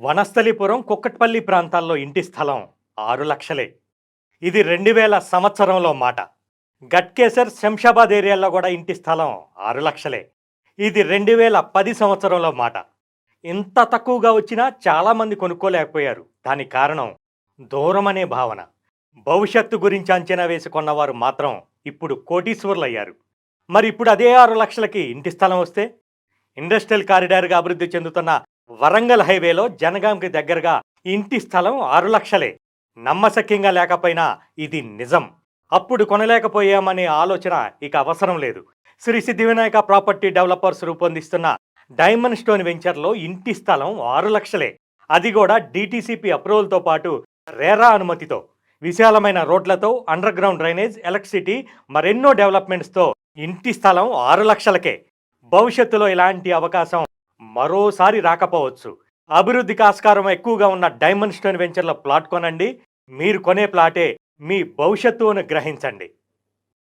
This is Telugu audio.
వనస్థలిపురం కుక్కట్పల్లి ప్రాంతాల్లో ఇంటి స్థలం ఆరు లక్షలే. ఇది రెండు వేల సంవత్సరంలో మాట. గట్కేసర్ శంషాబాద్ ఏరియాలో కూడా ఇంటి స్థలం ఆరు లక్షలే. ఇది రెండు వేల పది సంవత్సరంలో మాట. ఇంత తక్కువగా వచ్చినా చాలామంది కొనుక్కోలేకపోయారు. దానికి కారణం దూరం అనే భావన. భవిష్యత్తు గురించి అంచనా వేసుకున్నవారు మాత్రం ఇప్పుడు కోటీశ్వర్లు అయ్యారు మరి ఇప్పుడు అదే ఆరు లక్షలకి ఇంటి స్థలం వస్తే? ఇండస్ట్రియల్ కారిడార్గా అభివృద్ధి చెందుతున్న వరంగల్ హైవేలో జనగాంకి దగ్గరగా ఇంటి స్థలం ఆరు లక్షలే. నమ్మశక్యంగా లేకపోయినా ఇది నిజం. అప్పుడు కొనలేకపోయామనే ఆలోచన ఇక అవసరం లేదు. శ్రీ సిద్ధి వినాయక ప్రాపర్టీ డెవలపర్స్ రూపొందిస్తున్న డైమండ్ స్టోన్ వెంచర్లో ఇంటి స్థలం ఆరు లక్షలే. అది కూడా డీటీసీపీ అప్రూవల్తో పాటు రేరా అనుమతితో. విశాలమైన రోడ్లతో అండర్ గ్రౌండ్ డ్రైనేజ్ ఎలక్ట్రిసిటీ మరెన్నో డెవలప్మెంట్స్తో ఇంటి స్థలం ఆరు లక్షలకే. భవిష్యత్తులో ఇలాంటి అవకాశం మరోసారి రాకపోవచ్చు. అభివృద్ధికి ఆస్కారం ఎక్కువగా ఉన్న డైమండ్ స్టోన్ వెంచర్ల ప్లాట్ కొనండి. మీరు కొనే ప్లాటే మీ భవిష్యత్తును గ్రహించండి